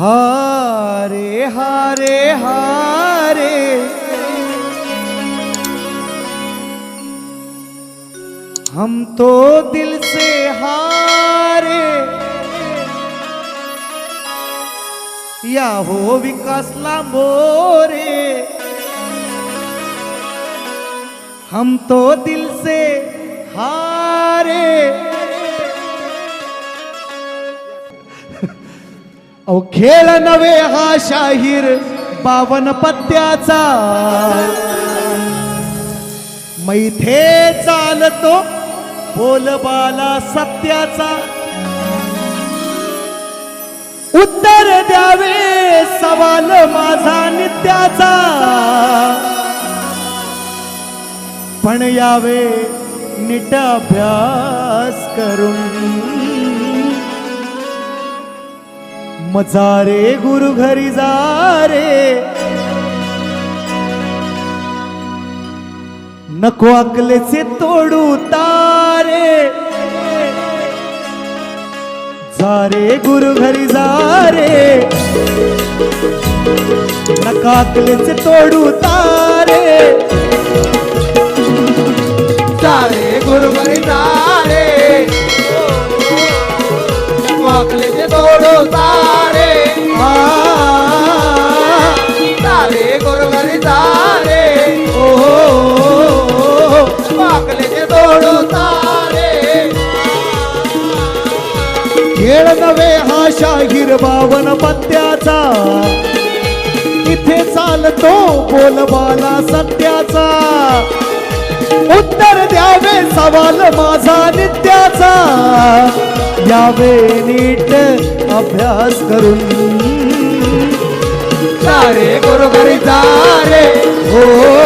हारे हारे हारे। हम तो दिल से हारे। या हो विकासला मोरे. हम तो दिल से हारे. अहो खेळ नवे हा शाहीर बावन पत्त्याचा. मैथे चालतो बोलबाला सत्याचा. उत्तर द्यावे सवाल माझा नित्याचा. पण यावे नीट अभ्यास करून. मजारे गुरु घरी जा रे. नको अकलेचे तोडू तारे. सारे गुरु घरी जा रे नका तोडू तारे। सारे गुरु घरी सारे नकाकलेच तोडू तारे खेळ नवे हा शाहीर बावन पत्त्याचा. इथे चालतो बोलबाला सत्याचा. उत्तर द्यावे सवाल माझा नित्याचा. यावे नीट अभ्यास करून. सारे गुरु घरी सारे हो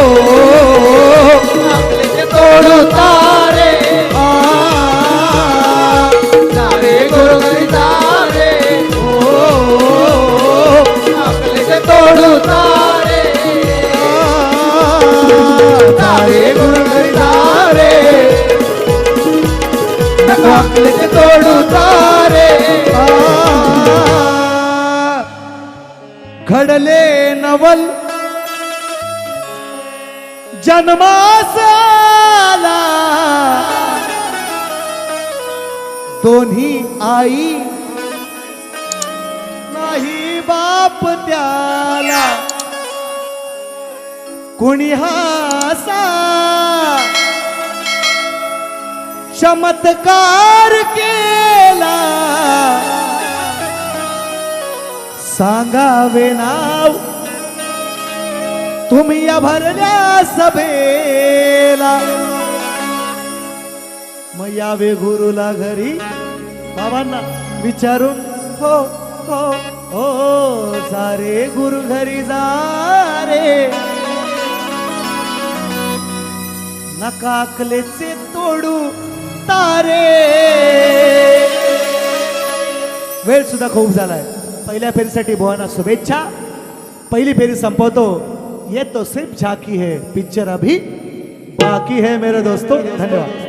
सारे गुरु घरी तोडू तारे. घडले नवल. जन्मासाला दोन्ही आई नाही बाप त्याला. कुणी हासा? चमत्कार केला. सांगावे नाव तुम्ही या भरल्या सभेला. मग यावे गुरुला घरी. बाबांना विचारून हो हो हो, हो सारे गुरु घरी जा रे. नका से तोडू तारे। वेळ सुद्धा खूप झालाय. पहिल्या फेरीसाठी भुवाना शुभेच्छा. पहिली फेरी संपवतो. ये तो सिर्फ़ झाकी है. पिक्चर अभी बाकी है मेरे दोस्तों. धन्यवाद.